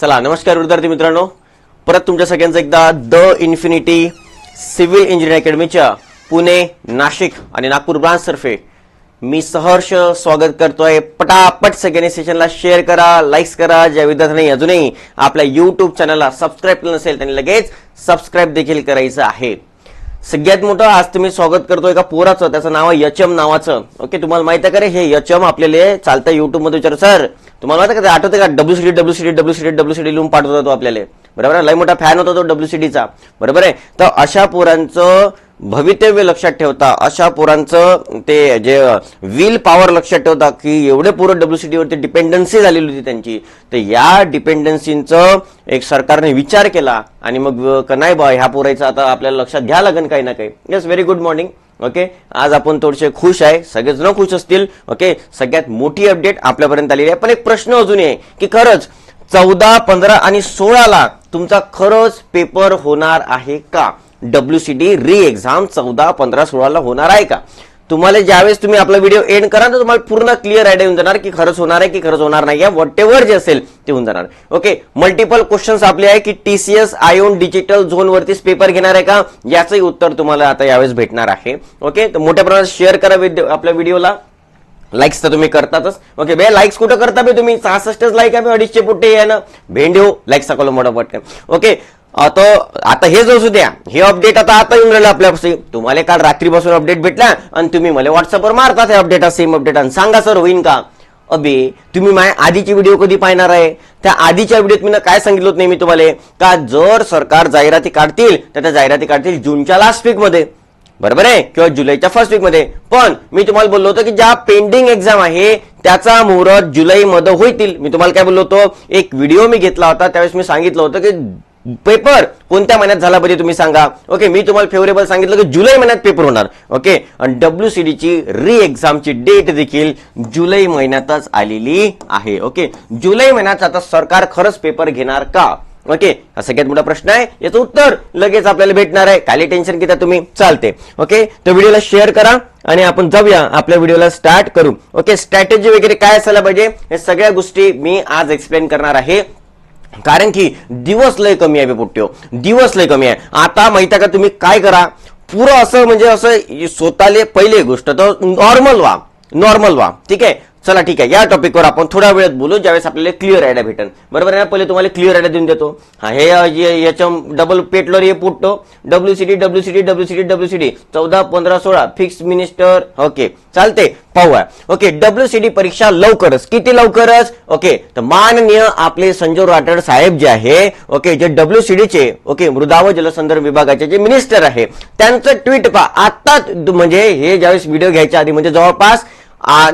चला नमस्कार विद्यार्थी मित्रांनो. परत तुमच्या सगळ्यांचं एकदा द इन्फिनिटी सिव्हिल इंजिनिअरिंग अकॅडमीच्या पुणे नाशिक आणि नागपूर ब्रांचतर्फे मी सहर्ष स्वागत करतोय. पटापट सगळ्यांनी सेशनला शेअर करा लाईक्स करा. ज्या विद्यार्थ्यांनी अजूनही आपल्या युट्यूब चॅनलला सबस्क्राईब केलं नसेल त्यांनी लगेच सबस्क्राईब देखील करायचं आहे. सगळ्यात मोठं आज तुम्ही स्वागत करतोय एका पोराचं त्याचं नाव आहे यचम नावाचं. ओके तुम्हाला माहिती आहे का रे? हे यचम आपल्याला चालतं युट्यूबमध्ये विचार सर तुम्हाला माहिती का आठवते का? W C D W C D W C D W C D लिहून पाठवत होतो आपल्याला. बरोबर आहे? लय मोठा फॅन होता तो डब्ल्यू सी डीचा बरोबर आहे? तर अशा पोरांचं भवितव्य लक्षात ठेवता अशा पोरांचं ते जे विल पॉवर लक्षात ठेवता की एवढे पोरं डब्ल्यू सी डीवरती डिपेंडन्सी झालेली होती त्यांची. तर या डिपेंडन्सीचं एक सरकारने विचार केला आणि मग क- नाही बा ह्या पोरायचं आता आपल्याला लक्षात घ्या लागेल काही ना काही. Yes very good morning okay? आज आपण थोडेसे खुश आहे. सगळेच न खुश असतील. ओके? सगळ्यात मोठी अपडेट आपल्यापर्यंत आलेली आहे. पण एक प्रश्न अजून आहे की खरंच चौदा पंधरा आणि सोळाला तुमचा खरंच पेपर होणार आहे का? W C D re exam चौदा पंधरा सोळाला होणार आहे का? तुम्हाला ज्यावेळेस तुम्ही आपला व्हिडिओ एंड करा तर तुम्हाला पूर्ण क्लिअर आयडिया येऊन जाणार की खरंच होणार आहे की खरंच होणार नाही या वॉट एव्हर जे असेल ते होऊन जाणार. ओके मल्टिपल क्वेश्चन्स आपले आहे की टीसीएस आयोन डिजिटल झोन वरतीच पेपर घेणार आहे का? याचंही उत्तर तुम्हाला आता यावेळेस भेटणार आहे. ओके तर मोठ्या प्रमाणात शेअर करा आपल्या व्हिडिओला लाईक्स तर तुम्ही करतातच. ओके बे लाईक्स कुठं करता बे तुम्ही? सहासष्टच लाईक आहे अडीचशे पुट्टे आहे ना भेंडे हो, लाईक्स टाकलो मोठा पटकन. ओके आता आता हे जो असू द्या हे अपडेट आता आता येऊन राहिलं आपल्यापासून तुम्हाला काल रात्रीपासून अपडेट भेटला आणि तुम्ही मला व्हॉट्सअपवर मारतात हे अपडेट सेम अपडेट आणि सांगा सर होईन का? अबे तुम्ही माझ्या आधीची व्हिडिओ कधी पाहणार आहे? त्या आधीच्या व्हिडिओत मी काय सांगितलं नाही मी तुम्हाला? का जर सरकार जाहिराती काढतील तर त्या जाहिराती काढतील जूनच्या लास्ट वीकमध्ये. बरोबर आहे? किंवा जुलैच्या फर्स्ट वीकमध्ये. पण मी तुम्हाला बोललो होतो की ज्या पेंडिंग एक्झाम आहे त्याचा मुहूर्त जुलै मध्ये होईल मी तुम्हाला काय बोललो होतो? एक व्हिडिओ मी घेतला होता त्यावेळेस मी सांगितलं होतं की पेपर कोणत्या महिन्यात झाला पाहिजे तुम्ही सांगा. ओके मी तुम्हाला फेवरेबल सांगितलं की जुलै महिन्यात पेपर होणार. ओके आणि डब्ल्यू सी ची री एक्झामची डेट देखील जुलै महिन्यातच आलेली आहे. ओके जुलै महिन्यात आता सरकार खरंच पेपर घेणार का? ओके हा सगळ्यात मोठा प्रश्न आहे. याचं उत्तर लगेच आपल्याला भेटणार आहे. खाली टेन्शन घेता तुम्ही चालते ओके तर व्हिडिओला शेअर करा आणि आपण जाऊया आपल्या व्हिडिओला स्टार्ट करू. ओके स्ट्रॅटेजी वगैरे काय असायला पाहिजे हे सगळ्या गोष्टी मी आज एक्सप्लेन करणार आहे. कारण की दिवस लय कमी आहे पोट्यो. दिवस लय कमी आहे. आता माहिती आहे का तुम्ही काय करा? पुरं असं म्हणजे असं स्वतःले पहिले गोष्ट तर नॉर्मल व्हा. नॉर्मल व्हा. ठीक आहे? चला ठीक आहे या टॉपिकवर आपण थोड्या वेळात बोलू ज्यावेळेस आपल्याला क्लिअर आयडिया भेटेल. बरोबर आहे ना? पहिले तुम्हाला क्लिअर आयडिया देऊन देतो. हा हे याच्या डबल पेटलर हे पुटतो. W C D W C D W C D W C D चौदा पंधरा सोळा. फिक्स मिनिस्टर ओके चालते पाहूया. ओके डब्ल्यू सी डी परीक्षा लवकरच. किती लवकरच? ओके तर माननीय आपले संजय राठोड साहेब जे आहे ओके जे डब्ल्यू सी डीचे ओके मृदा व जलसंधारण विभागाचे जे मिनिस्टर आहे त्यांचं ट्विट पहा. आत्ताच म्हणजे हे ज्यावेळेस व्हिडिओ घ्यायच्या आधी म्हणजे जवळपास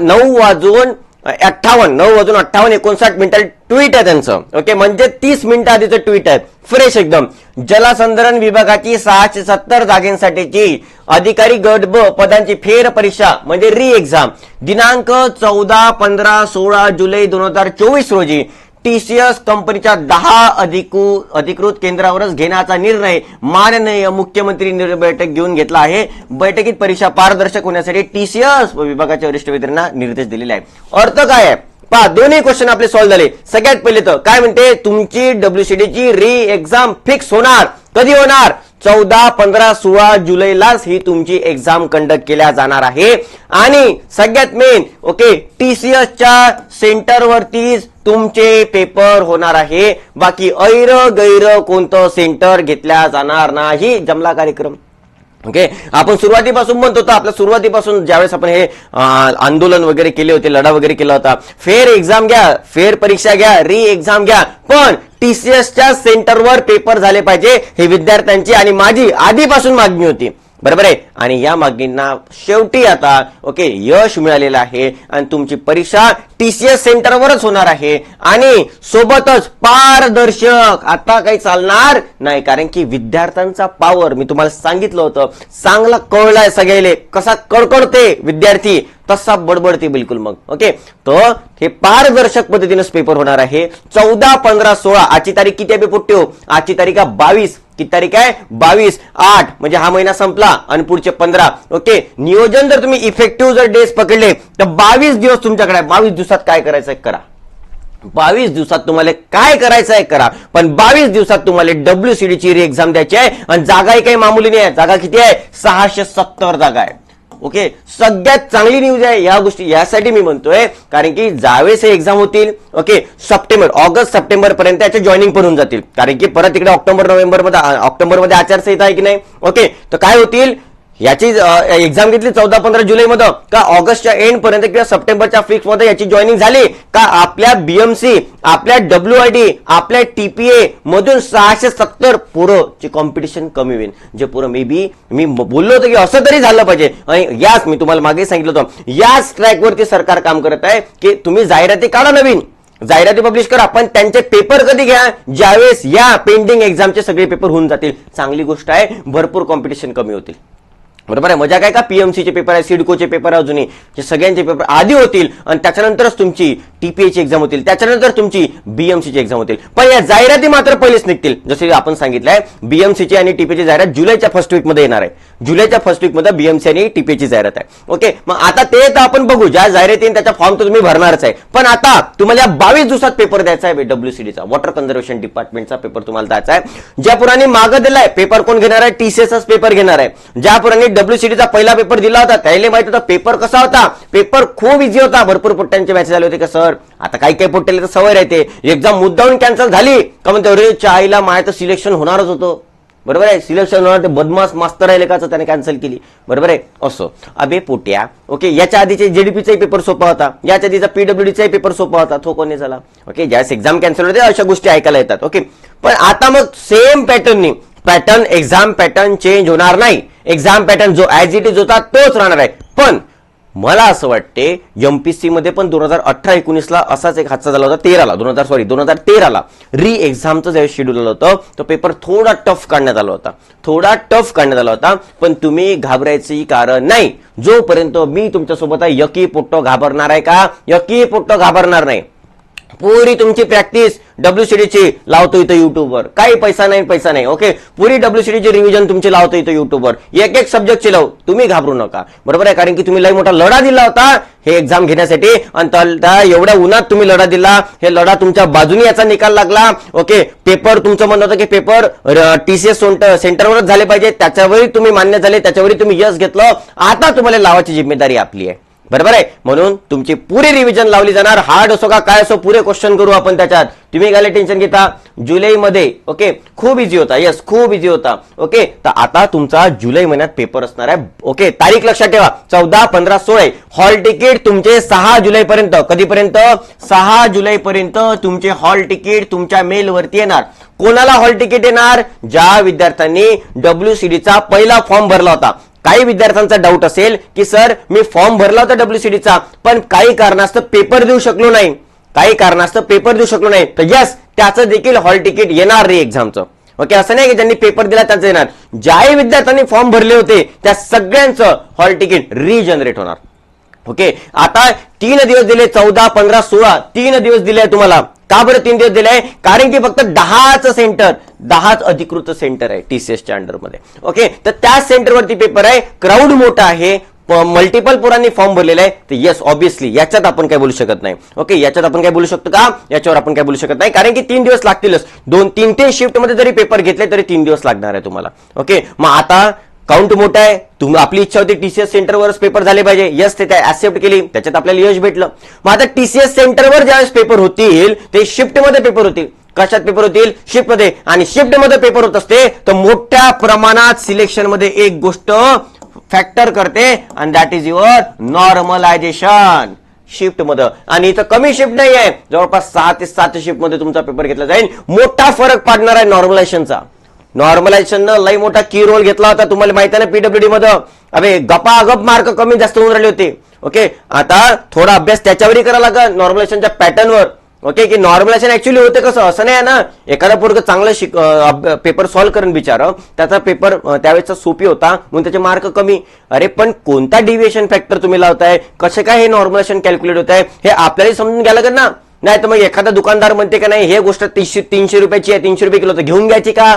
नऊ वाजून अठ्ठावन्न नऊ वाजून अठ्ठावन्न एकोणसाठ मिनिटाला ट्विट आहे त्यांचं. ओके म्हणजे तीस मिनिटं आधीचं ट्विट आहे. फ्रेश एकदम. जलसंधारण विभागाची सहाशे सत्तर जागेंसाठीची अधिकारी गट ब पदांची फेर परीक्षा म्हणजे री एक्झाम दिनांक चौदा पंधरा सोळा जुलै दोन हजार चोवीस रोजी. टीसीएस कंपनीच्या दहा अधिकू अधिकृत केंद्रावरच घेण्याचा निर्णय माननीय मुख्यमंत्री निर्णय बैठक घेऊन घेतला आहे. बैठकीत परीक्षा पारदर्शक होण्यासाठी टीसीएस विभागाच्या वरिष्ठ अधिकाऱ्यांना निर्देश दिलेले आहे अर्थ काय आहे? पहा दोन्ही क्वेश्चन आपले सॉल्व्ह झाले. सगळ्यात पहिले तर काय म्हणते? तुमची डब्ल्यूसीडीची री एक्झाम फिक्स होणार. कधी होणार? चौदा पंधरा सोळा जुलैलाच ही तुमची एक्झाम कंडक्ट केल्या जाणार आहे. आणि सगळ्यात मेन ओके टीसीएसच्या सेंटरवरतीच तुमचे पेपर होणार आहे. बाकी ऐर गैर कोणतं सेंटर घेतल्या जाणार नाही. जमला कार्यक्रम. ओके? आपण सुरुवातीपासून म्हणतो होतो आपल्या सुरुवातीपासून ज्यावेळेस आपण हे आंदोलन वगैरे केले होते लढा वगैरे केला होता फेर एक्झाम घ्या फेर परीक्षा घ्या री एक्झाम घ्या पण टीसीएसच्या सेंटरवर पेपर झाले पाहिजे हे विद्यार्थ्यांची आणि माझी आधीपासून मागणी होती. बरोबर आहे? आणि या मागणींना शेवटी आता ओके यश मिळालेलं आहे आणि तुमची परीक्षा टीसीएस सेंटरवरच होणार आहे. आणि सोबतच पारदर्शक आता काही चालणार नाही कारण की विद्यार्थ्यांचा पावर मी तुम्हाला सांगितलं होतं चांगला कळलाय सगळ्याले. कसा कडकडते विद्यार्थी? तसा बडबडते बिलकुल मग. ओके तर हे पारदर्शक पद्धतीनेच पेपर होणार आहे. चौदा पंधरा सोळा आजची तारीख किती आहे पोट्यो आजची तारीख आहे बावीस. किती तारीख आहे? बावीस. आठ. म्हणजे हा महिना संपला आणि पुढचे पंधरा. ओके नियोजन जर तुम्ही इफेक्टिव्ह जर डेज पकडले तर बावीस दिवस तुमच्याकडे आहे. बावीस दिवसात काय करायचं आहे करा. बावीस दिवसात तुम्हाला काय करायचं आहे करा. पण बावीस दिवसात तुम्हाला डब्ल्यू सी ची एक्झाम द्यायची आहे आणि जागाही काही मामूली नाही आहे. जागा किती आहे? सहाशे सत्तर जागा आहे. ओके? सगळ्यात चांगली न्यूज आहे या गोष्टी. यासाठी मी म्हणतोय कारण की जावेस हे एक्झाम होतील ओके सप्टेंबर ऑगस्ट सप्टेंबर पर्यंत याचे जॉईनिंग पण होऊन जातील. कारण की परत इकडे ऑक्टोबर नोव्हेंबरमध्ये ऑक्टोबरमध्ये आचारसंहिता आहे की नाही? ओके? तर काय होतील? याची एक्झाम घेतली चौदा पंधरा जुलै मध्ये का ऑगस्टच्या एंड पर्यंत किंवा सप्टेंबरच्या फिक्समध्ये याची जॉईनिंग झाली? का आपल्या बीएमसी आपल्या डब्ल्यू आय डी आपल्या टीपीए मधून सहाशे सत्तर पोरंची कॉम्पिटिशन कमी होईल? जे पोरं मे बी मी बोललो होतो की असं तरी झालं पाहिजे. आणि याच मी तुम्हाला मागे सांगितलं होतं. याच ट्रॅकवरती सरकार काम करत आहे की तुम्ही जाहिराती काढा नवीन. जाहिराती पब्लिश करा पण त्यांचे पेपर कधी घ्या? ज्यावेळेस या पेंडिंग एक्झामचे सगळे पेपर होऊन जातील. चांगली गोष्ट आहे भरपूर कॉम्पिटिशन कमी होतील. बरोबर आहे? मजा काय का पीएमसीचे पेपर आहे सिडकोचे पेपर आहे अजूनही? जे सगळ्यांचे पेपर आधी होतील आणि त्याच्यानंतरच तुमची टीपीएची एक्झाम होतील. त्याच्यानंतर तुमची बीएमसीची एक्झाम होतील. पण या जाहिराती मात्र पहिलेच निघतील. जसे आपण सांगितलंय बीएमसीची आणि टीपीची जाहिरात जुलैच्या फर्स्ट वीकमध्ये येणार आहे. जुलैच्या फर्स्ट वीकमध्ये बीएमसी आणि टीपीची जाहिरात आहे. ओके मग आता ते तर आपण बघू. ज्या जाहिराती त्याचा फॉर्म तर तुम्ही भरणारच आहे. पण आता तुम्हाला बावीस दिवसात पेपर द्यायचा आहे डब्ल्यूसीडीचा वॉटर कन्झर्वेशन डिपार्टमेंटचा पेपर तुम्हाला द्यायचा आहे. ज्या पुराने मागं दिलाय पेपर कोण घेणार आहे? टीसीएसच पेपर घेणार आहे. ज्या पुराने डब्ल्यूसीडीचा पहिला पेपर दिला होता. त्याला माहीत होता पेपर कसा होता? पेपर खूप इझी होता. भरपूर पोट्ट्यांचे मॅसेज आले होते का सर आता काही काही पोट्ट्याला तर सवय राहते. एक्झाम मुद्दाहून कॅन्सल झाली. का म्हणते अरे चायला माझं तर सिलेक्शन होणारच होतं. बरोबर आहे? सिलेक्शन होणार ते बदमास मास्तर आहे का त्याने कॅन्सल केली. बरोबर आहे? असो. अबे पोट्या. ओके याच्या आधीचे जेडीपीचाही पेपर सोपा होता. याच्या आधीचा पीडब्ल्यूडीचाही पेपर सोपा होता. तो कोणी झाला? ओके ज्यावेळेस एक्झाम कॅन्सल होते अशा गोष्टी ऐकायला येतात. ओके पण आता मग सेम पॅटर्ननी पॅटर्न एक्झाम पॅटर्न चेंज होणार नाही. एक्झाम पॅटर्न जो ॲज इट इज होता तोच राहणार आहे. पण मला असं वाटते एम पी सी मध्ये पण दोन हजार अठरा एकोणीसला असाच एक हादसा झाला होता तेराला. दोन हजार सॉरी दोन हजार तेराला. री एक्झामचं ज्यावेळेस शेड्यूल आलं होतं तो पेपर थोडा टफ काढण्यात आला होता. थोडा टफ काढण्यात आला होता पण तुम्ही घाबरायची कारण नाही. जोपर्यंत मी तुमच्यासोबत आहे यकी पोट्टो घाबरणार आहे का? यकी पोट्टो घाबरणार नाही. पुरी तुमची प्रॅक्टिस डब्ल्यूसीडीची लावतो इथं युट्यूबवर काही पैसा नाही पैसा नाही ओके पुरी डब्ल्यूसीडीची रिव्हिजन तुमची लावतो इथं युट्यूबवर एक एक सब्जेक्टची लावू तुम्ही घाबरू नका. बरोबर आहे? कारण की तुम्ही लई मोठा लढा दिला होता हे एक्झाम घेण्यासाठी. आणि एवढ्या उन्हात तुम्ही लढा दिला. हे लढा तुमच्या बाजूने याचा निकाल लागला ओके पेपर तुमचं म्हणणं होतं की पेपर टीसीएस सेंटरवरच झाले पाहिजे. त्याच्यावरही तुम्ही मान्य झाले त्याच्यावरही तुम्ही यश घेतलं. आता तुम्हाला लावायची जिम्मेदारी आपली आहे. बरोबर आहे? म्हणून तुमची पुरी रिव्हिजन लावली जाणार. हार्ड असो का काय असो पुरे क्वेश्चन करू आपण त्याच्यात. तुम्ही काय टेन्शन घेता? जुलैमध्ये ओके खूप इझी होता. येस खूप इझी होता. ओके तर आता तुमचा जुलै महिन्यात पेपर असणार आहे. ओके तारीख लक्षात ठेवा. चौदा पंधरा सोळा. हॉल तिकीट तुमचे सहा जुलैपर्यंत. कधीपर्यंत? सहा जुलैपर्यंत तुमचे हॉल तिकीट तुमच्या मेलवरती येणार. कोणाला हॉल तिकीट येणार? ज्या विद्यार्थ्यांनी डब्ल्यूसीडीचा पहिला फॉर्म भरला होता. काही विद्यार्थ्यांचा डाऊट असेल की सर मी फॉर्म भरला होता डब्ल्यूसीडीचा पण काही कारणास्तव पेपर देऊ शकलो नाही. काही कारणास्तव पेपर देऊ शकलो नाही. तर यस त्याचं देखील हॉल तिकीट येणार रे एक्झामचं ओके असं नाही की ज्यांनी पेपर दिला त्यांचं येणार. ज्याही विद्यार्थ्यांनी फॉर्म भरले होते त्या सगळ्यांचं हॉल तिकीट रिजनरेट होणार. ओके आता तीन दिवस दिले चौदा पंधरा सोळा तीन दिवस दिले तुम्हाला. का बरं तीन दिवस दिले कारण की फक्त दहाच सेंटर दहाच अधिकृत सेंटर आहे टीसीएसच्या अंडरमध्ये ओके तर त्या सेंटरवरती पेपर आहे. क्राऊड मोठा आहे. मल्टिपल पोरांनी फॉर्म भरलेला आहे. तर येस ऑब्विसली याच्यात आपण काय बोलू शकत नाही. ओके याच्यात आपण काय बोलू शकतो का? याच्यावर आपण काय बोलू शकत नाही. कारण की तीन दिवस लागतीलच. दोन तीन तीन शिफ्टमध्ये जरी पेपर घेतले तरी तीन दिवस लागणार आहे तुम्हाला. ओके मग आता काउंट मोठा आहे. तुम्ही आपली इच्छा होती टीसीएस सेंटरवरच पेपर झाले पाहिजे. यस ते ऍक्सेप्ट केली. त्याच्यात आपल्याला यश भेटलं. मग आता टीसीएस सेंटरवर ज्यावेळेस पेपर होतील ते शिफ्टमध्ये पेपर होतील. कशात पेपर होतील? शिफ्टमध्ये. आणि शिफ्टमध्ये पेपर होत असते तर मोठ्या प्रमाणात सिलेक्शनमध्ये एक गोष्ट फॅक्टर करते आणि दॅट इज युअर नॉर्मलायझेशन शिफ्टमध्ये. आणि इथं कमी शिफ्ट नाही आहे जवळपास सहा ते सात शिफ्टमध्ये तुमचा पेपर घेतला जाईल. मोठा फरक पाडणार आहे नॉर्मलायझेशनचा नॉर्मलायझेशननं लई मोठा की रोल घेतला होता. तुम्हाला माहिती आहे ना पीडब्ल्यूडी मध्ये अबे गपा गप मार्क कमी जास्त होऊन राहिले होते. ओके आता थोडा अभ्यास त्याच्यावरही करावा लागेल नॉर्मलायझेशनच्या पॅटर्नवर ओके की नॉर्मलायझेशन ऍक्च्युली होते कसं? असं नाही आहे ना एखादा पोरग चांगलं शिक पेपर सॉल्व्ह करून बिचार. त्याचा पेपर त्यावेळेसचा सोपी होता म्हणून त्याचे मार्क कमी. अरे पण कोणता डिव्हिएशन फॅक्टर तुम्ही लावताय? कसं काय हे नॉर्मलायझेशन कॅल्क्युलेट होत आहे हे आपल्याला समजून घ्यायला लागेल ना. नाही तर मग एखादा दुकानदार म्हणते का नाही हे गोष्ट तीनशे तीनशे रुपयाची आहे तीनशे रुपये किलो तर घेऊन घ्यायची का?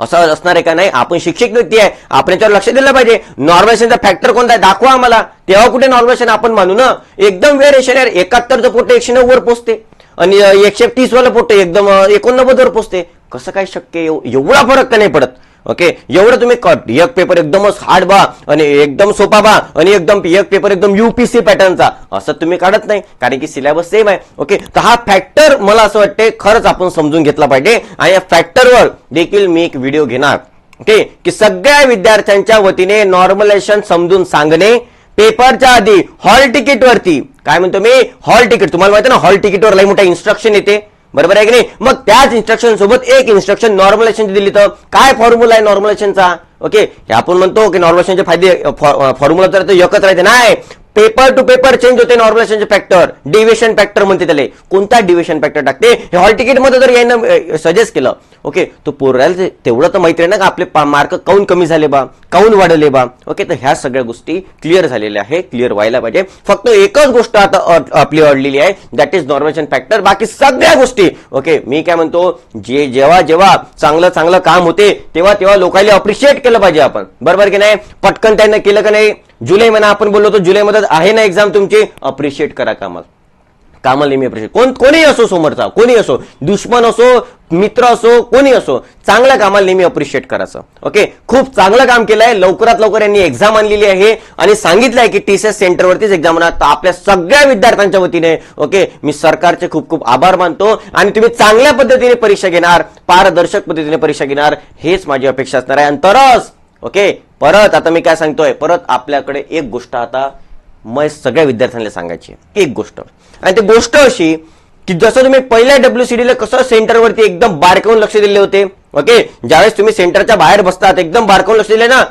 असं असणार आहे का नाही? आपण शिक्षक व्यक्ती आहे. आपण याच्यावर लक्ष दिलं पाहिजे. नॉर्मलेशनचा फॅक्टर कोणता आहे? दाखवा आम्हाला. तेव्हा कुठे नॉर्मलेशन आपण मानू ना. एकदम वेरिएशन आहे एकाहत्तरचं पोट एकशे नऊ वर पोचते. आणि एकशे तीस वाला पोट एकदम एकोणनव्वद वर पोचते. कसं काय शक्य एवढा फरक का नाही पडत. ओके? एवढं तुम्ही कट. एक पेपर एकदमच हार्ड बा आणि एकदम सोपा बा आणि एकदम एक पेपर एकदम युपीसी पॅटर्नचा असं तुम्ही काढत नाही कारण की सिलेबस सेम आहे. ओके? तर हा फॅक्टर मला असं वाटते खरंच आपण समजून घेतला पाहिजे. आणि या फॅक्टरवर देखील मी एक व्हिडिओ घेणार. ओके? की सगळ्या विद्यार्थ्यांच्या वतीने नॉर्मलायझेशन समजून सांगणे पेपरच्या आधी हॉल तिकीट वरती. काय म्हणतो मी? हॉल तिकीट तुम्हाला माहिती ना हॉल तिकीटवर लई मोठा इन्स्ट्रक्शन येते. बरोबर आहे की नाही? मग त्याच इन्स्ट्रक्शन सोबत एक इन्स्ट्रक्शन नॉर्मलायझेशन दिली तर? काय फॉर्म्युला आहे नॉर्मलायझेशनचा ओके हे आपण म्हणतो की नॉर्मलायझेशनचे फायदे फॉर्म्युला तर एकच राहते. नाही. पेपर टू पेपर चेंज होते नॉर्मलायझेशनचे फॅक्टर डिव्हिशन फॅक्टर म्हणते त्याला. कोणता डिव्हिशन फॅक्टर टाकते? हे हॉल तिकीटमध्ये जर यांना सजेस्ट केलं ओके तो पोरायला तेवढं तर माहिती आहे ना का? आपले मार्क काऊन कमी झाले बा? काऊन वाढले बा? ओके तर ह्या सगळ्या गोष्टी क्लिअर झालेल्या आहे क्लिअर व्हायला पाहिजे. फक्त एकच गोष्ट आता आपली अडलेली आहे दॅट इज नॉर्मलेशन फॅक्टर बाकी सगळ्या गोष्टी ओके मी काय म्हणतो जे जेव्हा जेव्हा चांगलं चांगलं काम होते तेव्हा तेव्हा लोकांनी अप्रिशिएट केलं पाहिजे आपण. बरोबर की नाही? पटकन त्यांना केलं का नाही? जुलै महिना आपण बोललो होतो जुलैमध्ये आहे ना एक्झाम तुमची? अप्रिशिएट करा कामाला. कामाला नेहमी अप्रिशिएट कोण कोणी असो समोरचा कोणी असो दुश्मन असो मित्र असो कोणी असो चांगल्या कामाला नेहमी अप्रिशिएट करायचं. ओके खूप चांगलं काम केलंय. लवकरात लवकर यांनी एक्झाम आणलेली आहे. आणि सांगितलं आहे की टीसीएस सेंटरवरतीच एक्झाम होणार. तर आपल्या सगळ्या विद्यार्थ्यांच्या वतीने ओके मी सरकारचे खूप खूप आभार मानतो. आणि तुम्ही चांगल्या पद्धतीने परीक्षा घेणार पारदर्शक पद्धतीने परीक्षा घेणार हेच माझी अपेक्षा असणार आहे. आणि तरच ओके परत आता मी काय सांगतोय? परत आपल्याकडे एक गोष्ट आता मग सगळ्या विद्यार्थ्यांना सांगायची एक गोष्ट. आणि ती गोष्ट अशी की जसं तुम्ही पहिल्या डब्ल्यू ला कसं सेंटरवरती एकदम बारकावून लक्ष दिले होते ओके? ज्यावेळेस तुम्ही सेंटरच्या बाहेर बसतात एकदम बारकावून लक्ष दिले ना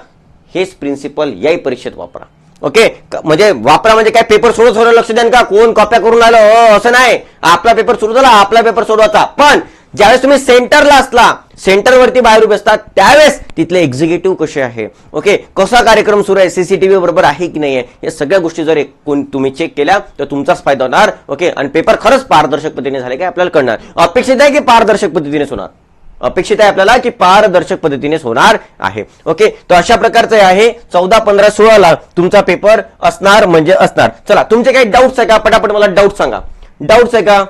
हेच प्रिन्सिपल याही परीक्षेत वापरा ओके? म्हणजे वापरा म्हणजे काय पेपर सोडत सोडत लक्ष द्या का? कोण कॉप्या करून आलं? असं नाही. आपला पेपर सुरू झाला आपला पेपर सोडवायचा. पण ज्यावेळेस तुम्ही सेंटरला असला सेंटरवरती बाहेर उभे असतात त्यावेळेस तिथले एक्झिक्युटिव्ह कसे आहे? ओके कसा कार्यक्रम सुरू आहे? सीसीटीव्ही बरोबर आहे की नाही आहे या सगळ्या गोष्टी जर कोण तुम्ही चेक केल्या तर तुमचाच फायदा होणार ओके आणि पेपर खरंच पारदर्शक पद्धतीने झाले काय आपल्याला कळणार. अपेक्षित आहे की पारदर्शक पद्धतीनेच होणार? अपेक्षित आहे आपल्याला की पारदर्शक पद्धतीनेच होणार आहे ओके तर अशा प्रकारचं आहे चौदा पंधरा सोळाला तुमचा पेपर असणार म्हणजे असणार. चला तुमचे काही डाऊट्स आहे का? पटापट मला डाऊट सांगा. डाऊट्स आहे का?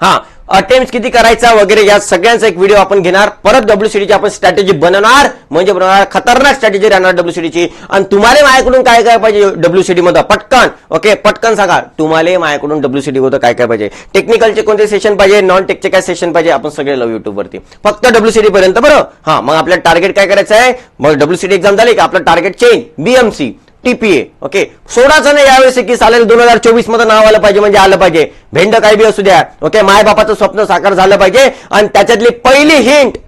हा अटेम्प्ट किती करायचा वगैरे या सगळ्यांचा एक व्हिडिओ आपण घेणार. परत डब्ल्यूसीडीची आपण स्ट्रॅटेजी बनवणार. म्हणजे बनवणार खतरनाक स्ट्रॅटेजी राहणार डब्ल्यूसीडीची आणि तुम्हाला माझ्याकडून काय काय पाहिजे डब्ल्यूसीडी मध्ये पटकन. ओके पटकन सांगा. तुम्हाला माझ्याकडून डब्ल्यूसीडी मध्ये काय काय पाहिजे? टेक्निकलचे कोणते सेशन पाहिजे? नॉन टेकचे काय सेशन पाहिजे? आपण सगळे लव युट्यूब वरती. फक्त डब्ल्यूसीडी पर्यंत बरं? हा मग आपलं टार्गेट काय करायचं आहे मग डब्ल्यूसीडी एक्झाम झाली की? आपलं target change BMC TPA okay? सोडाचं नाही यावेळेस की चालेल दोन हजार चोवीसमध्ये नाव आलं पाहिजे म्हणजे आलं पाहिजे. भेंड काय बी असू द्या ओके? मायबापाचं स्वप्न साकार झालं पाहिजे आणि त्याच्यातली पहिली हिंट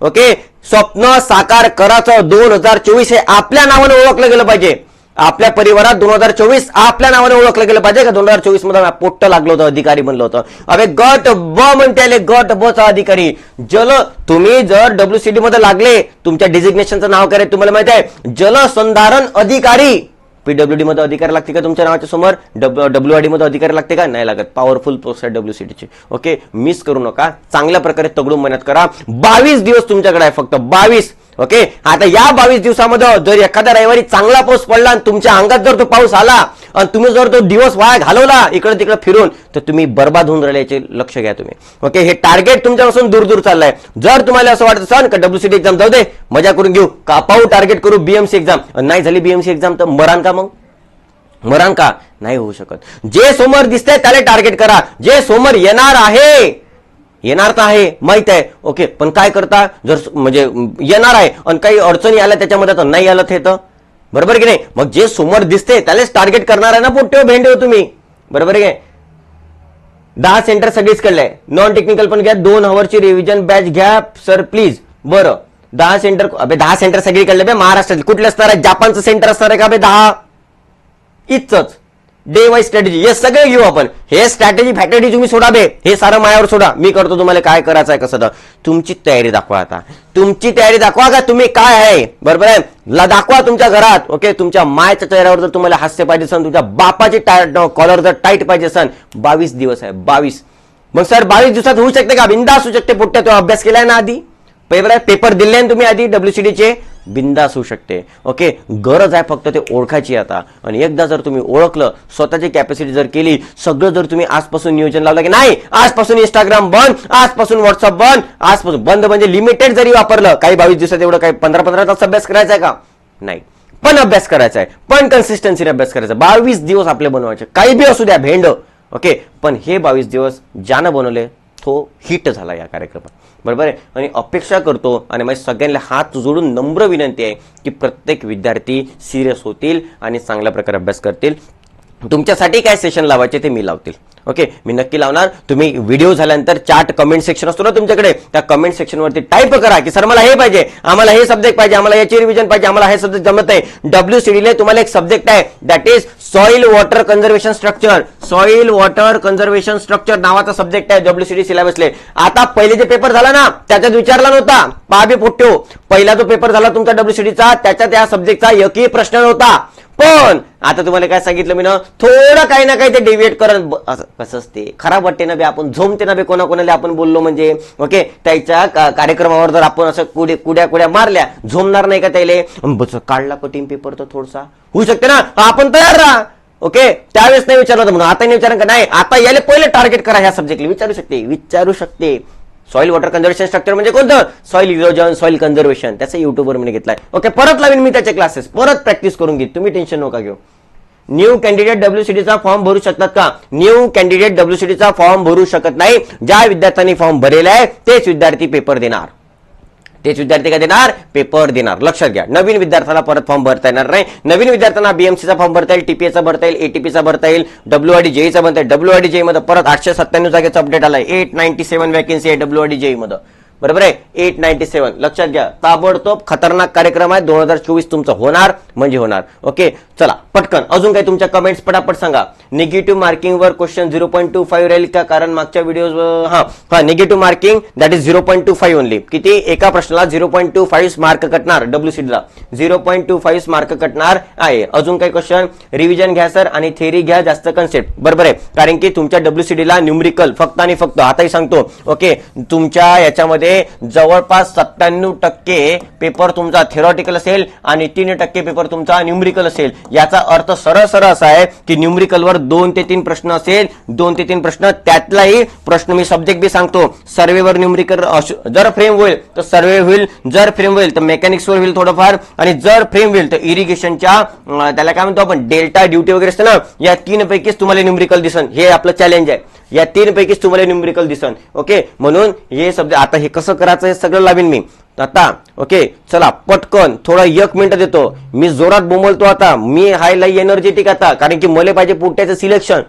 ओके? स्वप्न साकार करायचं दोन हजार चोवीस हे आपल्या नावाने ओळखलं गेलं पाहिजे. आपल्या परिवारात दोन हजार चोवीस आपल्या नावाने ओळखलं गेलं पाहिजे का? दोन हजार चोवीसमध्ये पोट्ट लागलो होतं अधिकारी म्हणलं होतं. अरे गट ब म्हणते आले गट ब चा अधिकारी. जल तुम्ही जर डब्ल्यूसीडी मध्ये लागले तुमच्या डिझिग्नेशनचं नाव काय आहे तुम्हाला माहिती आहे? जलसंधारण अधिकारी. पीडब्ल्यूडी मध्ये अधिकारी लागते का तुमच्या नावाच्या समोर? डब्ल्यू आय डी मध्ये अधिकारी लागते का? नाही लागत. पॉवरफुल पोस्ट आहे डब्ल्यू ची. ओके मिस करू नका. चांगल्या प्रकारे तगडून मेहनत करा. बावीस दिवस तुमच्याकडे आहे फक्त बावीस. ओके? आता या बावीस दिवसामध्ये जर एखाद्या रविवारी चांगला पाऊस पडला आणि तुमच्या अंगात जर तो पाऊस आला आणि तुम्ही जर तो दिवस वाया घालवला इकडे तिकडे फिरून तर तुम्ही बर्बाद होऊन राहिल्याचे लक्ष घ्या तुम्ही. ओके? हे टार्गेट तुमच्यापासून दूर दूर चाललंय. जर तुम्हाला असं वाटत असेल का डब्ल्यूसीडी एक्झाम जाऊ दे मजा करून घेऊ का पाहू टार्गेट करू बीएमसी एक्झाम नाही झाली बीएमसी एक्झाम तर मरान का मग? मरान का? नाही होऊ शकत. जे समोर दिसतंय त्याला टार्गेट करा. जे समोर येणार आहे येणार तर आहे माहीत आहे. ओके पण काय करता? जर म्हणजे येणार आहे आणि काही अडचणी आल्या त्याच्यामध्ये तर नाही आलं ते तर? बरोबर की नाही? मग जे समोर दिसते त्यालाच टार्गेट करणार आहे ना पोट्टे भेंडे हो तुम्ही? बरोबर आहे की? दहा सेंटर सगळीच कडले. नॉन टेक्निकल पण घ्या दोन हवरची रिव्हिजन बॅच घ्या सर प्लीज बरं. दहा सेंटर अबे दहा सेंटर सगळी कळले बे महाराष्ट्रात कुठले असणार आहे जपानचं सेंटर असणार आहे का बे दहा? इथच. डे वाईज स्ट्रॅटेजी हे सगळे घेऊ आपण. हे स्ट्रॅटेजी फॅक्टरी तुम्ही सोडा बे. हे सारं मायावर सोडा. मी करतो तुम्हाला काय करायचं आहे कसं तर. तुमची तयारी दाखवा आता. तुमची तयारी दाखवा का तुम्ही काय आहे? बरोबर आहे? ला दाखवा तुमच्या घरात. ओके तुमच्या मायच्या चेहऱ्यावर जर तुम्हाला हास्य पाहिजे असेल तुमच्या बापाची कॉलर जर टाईट पाहिजे असेल बावीस दिवस आहे. बावीस. मग सर बावीस दिवसात होऊ शकते का? बिंदास होऊ शकते पुट्ट्या. तो अभ्यास केलाय ना आधी? पेपर पेपर दिले आणि तुम्ही आधी डब्ल्यू चे बिंदास होऊ शकते. ओके गरज आहे फक्त ते ओळखायची आता. आणि एकदा जर तुम्ही ओळखलं स्वतःची कॅपॅसिटी जर केली सगळं जर तुम्ही आजपासून नियोजन लावलं की नाही आजपासून इंस्टाग्राम बंद आजपासून व्हॉट्सअप बंद आजपासून बंद म्हणजे लिमिटेड जरी वापरलं काही बावीस दिवसात एवढं काही पंधरा पंधरा तास अभ्यास करायचा आहे का? नाही. पण अभ्यास करायचा आहे. पण कन्सिस्टन्सीने अभ्यास करायचा बावीस दिवस आपले बनवायचे. काही बी असू द्या भेंड. ओके पण हे बावीस दिवस ज्यानं बनवले तो हिट झाला या कार्यक्रमात. बरोबर आहे? आणि अपेक्षा करतो आणि माझ्या सगळ्यांना हात जोडून नम्र विनंती आहे की प्रत्येक विद्यार्थी सिरियस होतील आणि चांगल्या प्रकारे अभ्यास करतील. तुमच्यासाठी काय सेशन लावायचे ते मी लावतील. ओके मी नक्की लावणार. तुम्ही व्हिडिओ झाल्यानंतर चार्ट कमेंट सेक्शन असतो ना तुमच्याकडे त्या कमेंट सेक्शन वरती टाईप करा की सर मला हे पाहिजे. आम्हाला हे सब्जेक्ट पाहिजे. आम्हाला याची रिव्हिजन पाहिजे. आम्हाला हे सब्जेक्ट जमत आहे डब्ल्यू सीडीला तुम्हाला एक सब्जेक्ट आहे. That is soil water conservation structure soil water conservation structure नावाचा सब्जेक्ट आहे डब्ल्यू सीडी सिलेबसले आता पहिले जे पेपर झाला ना त्याच्यात विचारला नव्हता. पाबी पोट्यो. पहिला जो पेपर झाला तुमचा डब्ल्यू सीडीचा त्याच्यात या सब्जेक्टचा एकही प्रश्न नव्हता. पण आता तुम्हाला काय सांगितलं मी ना थोडं काही ना काही ते डेव्हिएट करत कसं असते? खराब वाटते ना बे आपण झोमते ना बे कोणाकोणाला आपण बोललो म्हणजे ओके त्याच्या कार्यक्रमावर जर आपण असं कुडे कुड्या कुड्या मारल्या झोमणार नाही का त्याले? काढला कटिंग पेपर तर थोडसा. होऊ शकते ना? आपण तयार राहा ओके त्यावेळेस नाही विचारलं होतं म्हणून आता नाही विचार का? नाही आता याला पहिले टार्गेट करा ह्या सब्जेक्टला विचारू शकते विचारू शकते. सॉइल वॉटर कन्झर्वेशन स्ट्रक्चर म्हणजे कोणतं? सॉइल इरोजन सॉइल कन्झर्वेशन त्याचं युट्यूबवर मी घेतलाय. ओके परत लावीन मी त्याचे क्लासेस परत प्रॅक्टिस करून घेईन. तुम्ही टेन्शन नका घेऊ. न्यू कॅन्डिडेट डब्ल्यू चा फॉर्म भरू शकतात का? न्यू कॅन्डिडेट डब्ल्यू चा फॉर्म भरू शकत नाही. ज्या विद्यार्थ्यांनी फॉर्म भरेला आहे तेच विद्यार्थी पेपर देणार. तेच विद्यार्थी काय देणार? पेपर देणार. लक्षात घ्या. नवीन विद्यार्थ्याला परत फॉर्म भरता येणार नाही. नवीन विद्यार्थ्यांना बीएमसीचा फॉर्म भरता येईल टीपीएचा भरता येईल एटीपीचा भरता येईल डब्ल्यू आय डी जेईचा भरता येईल. डब्ल्यू आय डी मध्ये परत आठशे सत्त्याण्णव जागेचा अपडेट आलाय. एट नाईन्टी सेव्हन वॅकन्सी आहे डब्ल्यू आय डी जेई मध्ये बरोबर आहे? एट नाईन्टी सेव्हन लक्षात घ्या. ताबडतोब खतरनाक कार्यक्रम आहे. दोन हजार चोवीस तुमचं होणार म्हणजे होणार. ओके चला पटकन. अजून काही तुमच्या कमेंट्स पटापट सांगा. निगेटिव्ह मार्किंग वर question zero point two five राहील का? कारण मागच्या व्हिडिओ हा हा negative marking that is zero point two five only किती? एका प्रश्नाला zero point two five mark कटणार W ला. Zero point two five mark कटणार आहे. अजून काही क्वेश्चन रिव्हिजन घ्या सर आणि थेरी घ्या जास्त कन्सेप्ट बरोबर आहे. कारण की तुमच्या डब्ल्यू ला न्युमरिकल फक्त आणि फक्त आताही सांगतो. ओके तुमच्या याच्यामध्ये जवळपास सत्त्याण्णव टक्के पेपर तुमचा थेरॉटिकल असेल आणि तीन टक्के पेपर तुमचा न्युमरिकल असेल. याचा अर्थ सरळ सरळ असा आहे की न्यूमरिकल वर दोन ते तीन प्रश्न असेल दोन ते तीन प्रश्न त्यातलाही प्रश्न मी सब्जेक्ट बी सांगतो. सर्वेवर न्यूमरिकल जर फ्रेम होईल तर सर्वे होईल. जर फ्रेम होईल तर मेकॅनिक्स वर होईल थोडंफार. आणि जर फ्रेम होईल तर इरिगेशनच्या त्याला काय म्हणतो आपण? डेल्टा ड्युटी वगैरे असते ना? या तीन पैकीच तुम्हाला न्यूमरिकल दिसन. हे आपलं चॅलेंज आहे. या तीन पैकीच तुम्हाला न्यूमरिकल दिसन. ओके म्हणून हे सब्जेक्ट आता हे कसं करायचं हे सगळं लावीन मी. आता ओके चला पटकन थोडा एक मिनिट देतो. मी जोरात बोंबलतो आता. मी हाय लाई एनर्जेटिक आता कारण की मला पाहिजे पुट्याचं सिलेक्शन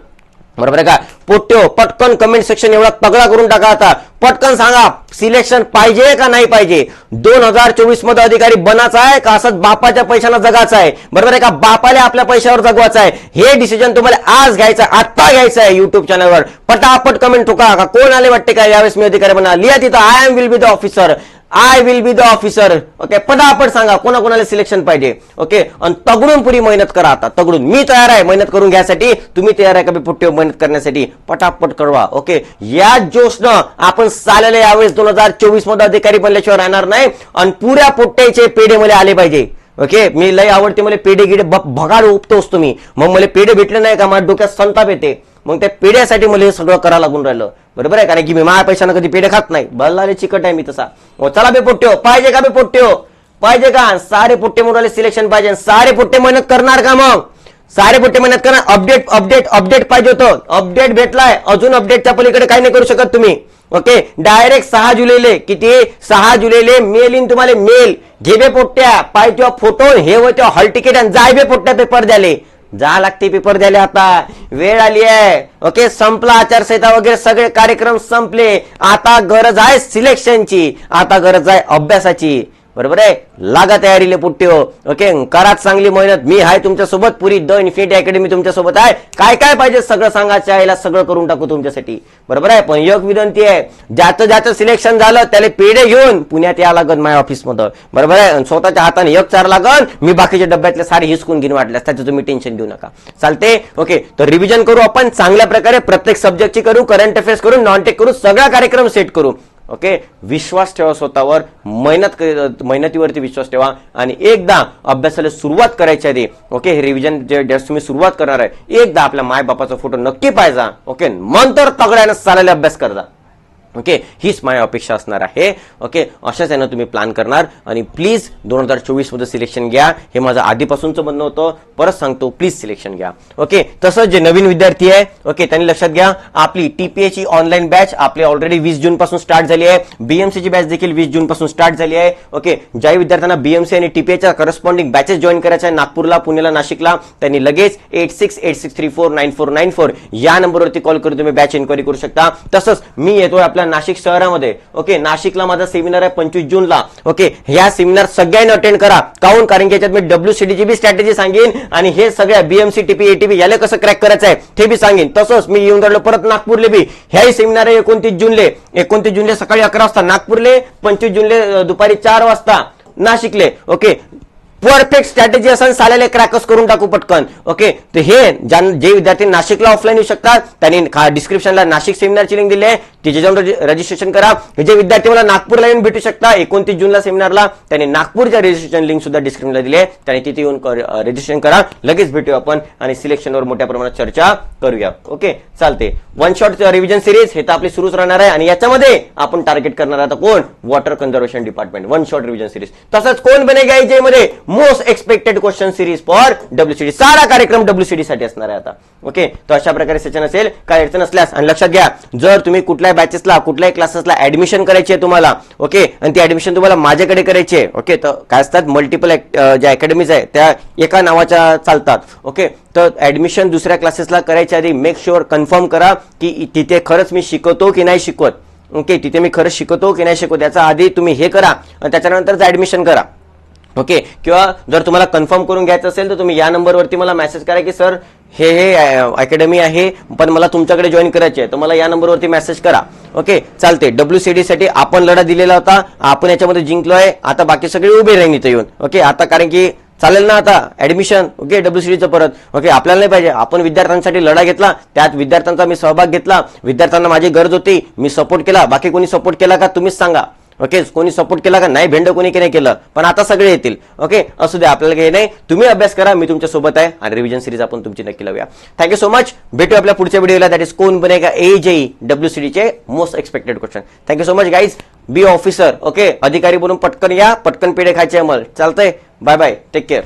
बरोबर आहे का? पोट्यो पटकन कमेंट सेक्शन एवढा तगडा करून टाका आता. पटकन सांगा सिलेक्शन पाहिजे का नाही पाहिजे? दोन हजार चोवीसमध्ये अधिकारी बनाचा आहे का असंच बापाच्या पैशाला जगाचा आहे? बरोबर आहे का? बापाला आपल्या पैशावर जगवायचं आहे. हे डिसिजन तुम्हाला आज घ्यायचं आत्ता घ्यायचं आहे युट्यूब चॅनलवर पटापट कमेंट ठोका. का कोण आले वाटते का? यावेळेस मी अधिकारी बना लिहा तिथं I am will be the officer I will be the officer okay पटापट सांगा कोणाकोणाला सिलेक्शन पाहिजे? ओके आणि तगडून पुरी मेहनत करा आता तगडून. मी तयार आहे मेहनत करून घ्यासाठी तुम्ही तयार आहे का पुट्टे मेहनत करण्यासाठी? पटापट कळवा ओके या जोशनं आपण चाललेल्या यावेळेस दोन हजार चोवीसमध्ये अधिकारी बनल्याशिवाय राहणार नाही आणि पुऱ्या पोट्ट्याचे पेढे मला आले पाहिजे ओके मी लय आवडते मला पेढे गिडे भगाड उपतोस तुम्ही मग मला पेढे भेटले नाही का? माझ्या डोक्यात संताप येते. मग त्या पेढ्यासाठी मला हे सगळं करावं लागून राहिलं. बरोबर आहे? कारण की मी माझ्या पैशानं कधी पेढे खात नाही. बल्लाले चिकट आहे मी तसा. चला बे पोट्ट्यो पाहिजे का बे पोट्ट्यो पाहिजे का? सारे पोट्टे मुलाले सिलेक्शन पाहिजे सारे पोट्टे मेहनत करणार का मग? सारे पोट्टे मेहनत करणार. अपडेट अपडेट अपडेट पाहिजे होतं. अपडेट भेटलाय. अजून अपडेटच्या पलीकडे काही नाही करू शकत तुम्ही. ओके डायरेक्ट सहा जुलैले. किती? सहा जुलैले मेल इन तुम्हाला. मेल घे बे पोट्ट्या. पाहिजे फोटो हे व हॉल तिकीट आणि जाय बे पोट्ट्या पेपर द्याले जा लागते पेपर द्यायला आता. वेळ आली आहे. ओके संपला आचारसंहिता वगैरे सगळे कार्यक्रम संपले. आता गरज आहे सिलेक्शनची. आता गरज आहे अभ्यासाची. बरोबर आहे? लागा तयारीले पुट्टीओ ओके? करा चांगली मेहनत. मी आहे तुमच्यासोबत पुरी द इन्फिनिटी अकॅडमी तुमच्यासोबत आहे. काय काय पाहिजे सगळं सांगायचं आहे सगळं करून टाकू तुमच्यासाठी. बरोबर आहे? पण योग विनंती आहे. ज्याचं ज्याचं सिलेक्शन झालं त्याला पेढे घेऊन पुण्यात या लागत माझ्या ऑफिसमध्ये बरोबर आहे? आणि स्वतःच्या हाताने एक चार लागन मी बाकीच्या डब्यातले सारे हिसकून घेऊन वाटल्यास. त्याचं तुम्ही टेन्शन घेऊ नका. चालते ओके? तर रिव्हिजन करू आपण. चांगल्या प्रकारे प्रत्येक सब्जेक्टची करू करंट अफेअर्स करू नॉन टेक करू सगळा कार्यक्रम सेट करू. ओके? विश्वास ठेवा स्वतःवर. मेहनत मेहनतीवरती विश्वास ठेवा. आणि एकदा अभ्यासाला सुरुवात करायची आधी ओके? हे रिव्हिजन जे तुम्ही सुरुवात करणार आहे एकदा आपल्या मायबापाचा फोटो नक्की पाहिजा ओके? नंतर तगड्यानं चालायला अभ्यास करता. ओके हीच माझी अपेक्षा असणार आहे. ओके अशाच यानं तुम्ही प्लॅन करणार. आणि प्लीज दोन हजार चोवीसमध्ये सिलेक्शन घ्या. हे माझं आधीपासूनचं म्हणणं होतं. परत सांगतो प्लीज सिलेक्शन घ्या. ओके तसंच जे नवीन विद्यार्थी आहे ओके त्यांनी लक्षात घ्या. आपली टीपीएची ऑनलाईन बॅच आपली ऑलरेडी वीस जून पासून स्टार्ट झाली आहे. बीएमसी ची बॅच देखील वीस जून पासून स्टार्ट झाली आहे. ओके ज्या विद्यार्थ्यांना बीएमसी आणि टीपीएच्या करस्पॉन्डिंग बॅचेस जॉईन करायच्या आहे नागपूरला पुण्याला नाशिकला त्यांनी लगेच eight six eight six three four nine four nine four या नंबरवरती कॉल करून तुम्ही बॅच इन्क्वायरी करू शकता. तसंच मी येतोय आपल्या नाशिक शहरामध्ये. ओके नाशिकला माझा सेमिनार आहे पंचवीस जूनला. ओके ह्या सेमिनार सगळ्यांनी अटेंड करा. काऊन कारण की याच्यात मी डब्ल्यू ची बी स्ट्रॅटेजी सांगेन आणि हे सगळ्या बीएमसी टीपी एटीपी याला कसं क्रॅक करायचं आहे ते बी सांगेन. तसंच मी येऊन राहिलो परत नागपूरले बी. ह्याही सेमिनार आहे एकोणतीस जूनले. एकोणतीस जूनले सकाळी अकरा वाजता नागपूरले पंचवीस जूनले दुपारी चार वाजता नाशिकले. ओके परफेक्ट स्ट्रॅटेजी असं साल्याला क्रॅकर्स करून टाकू पटकन. ओके तर हे ज्या जे विद्यार्थी नाशिकला ऑफलाईन येऊ शकतात त्यांनी डिस्क्रिप्शनला नाशिक सेमिनारची लिंक दिली आहे. तिथे जाऊन रजिस्ट्रेशन करा. जे विद्यार्थी मला नागपूरला येऊन भेटू शकता एकोणतीस जूनला सेमिनारला त्यांनी नागपूरच्या रजिस्ट्रेशन लिंक सुद्धा डिस्क्रिप्शनला दिली आहे. त्यांनी तिथे येऊन रजिस्ट्रेशन करा. लगेच भेटू आपण आणि सिलेक्शनवर मोठ्या प्रमाणात चर्चा करूया. ओके चालते. वन शॉट रिव्हिजन सिरीज हे तर आपली सुरूच राहणार आहे. आणि याच्यामध्ये आपण टार्गेट करणार आता कोण? Water conservation department one shot revision series तसंच कोण बनेगा जे मध्ये? Most expected question series for W C D सारा कार्यक्रम डब्ल्यूसीडी साठी असणार आहे आता. ओके तर अशा प्रकारे सेशन असेल काय अडचण असल्यास आणि लक्षात घ्या जर तुम्ही कुठल्याही बॅचेसला कुठल्याही क्लासेसला ऍडमिशन करायची आहे तुम्हाला ओके आणि ती ऍडमिशन तुम्हाला माझ्याकडे करायची आहे ओके तर काय असतात? मल्टिपल ज्या अकॅडमीज आहे त्या एका नावाच्या चालतात ओके तर ऍडमिशन दुसऱ्या क्लासेसला करायच्या आधी मेक शुअर कन्फर्म करा की तिथे खरंच मी शिकवतो की नाही शिकवत. ओके तिथे मी खरंच शिकवतो की नाही शिकवत याचा आधी तुम्ही हे करा आणि त्याच्यानंतरच ऍडमिशन करा. ओके? किंवा जर तुम्हाला कन्फर्म करून घ्यायचं असेल तर तुम्ही या नंबरवरती मला मेसेज करा की सर हे हे अकॅडमी आहे पण मला तुमच्याकडे जॉईन करायचे आहे तर मला या नंबरवरती मेसेज करा. ओके? चालते डब्ल्यू सी डी साठी आपण लढा दिलेला होता. आपण याच्यामध्ये जिंकलोय आता बाकी सगळे उभे राहील इथे येऊन. ओके? आता कारण की चालेल ना आता? Admission okay? डब्ल्यू सी डीचं परत. ओके? आपल्याला नाही पाहिजे. आपण विद्यार्थ्यांसाठी लढा घेतला. त्यात विद्यार्थ्यांचा मी सहभाग घेतला. विद्यार्थ्यांना माझी गरज होती. मी सपोर्ट केला. बाकी कोणी सपोर्ट केला का? तुम्हीच सांगा. ओके? कोणी सपोर्ट केला का? नाही भेंड कोणी की नाही केलं. पण आता सगळे येतील. ओके? असू दे आपल्याला काही नाही. तुम्ही अभ्यास करा मी तुमच्यासोबत आहे आणि रिव्हिजन सिरीज आपण तुमची नक्की लावूया. थँक्यू सो मच भेटू आपल्या पुढच्या व्हिडिओला दॅट इज कोण बनेगा ए जे डब्ल्यू सी डीचे most expected question thank you so much guys be officer okay? अधिकारी बोलून पटकन या पटकन पेढे खायचे अमल. चालतंय? Bye bye take care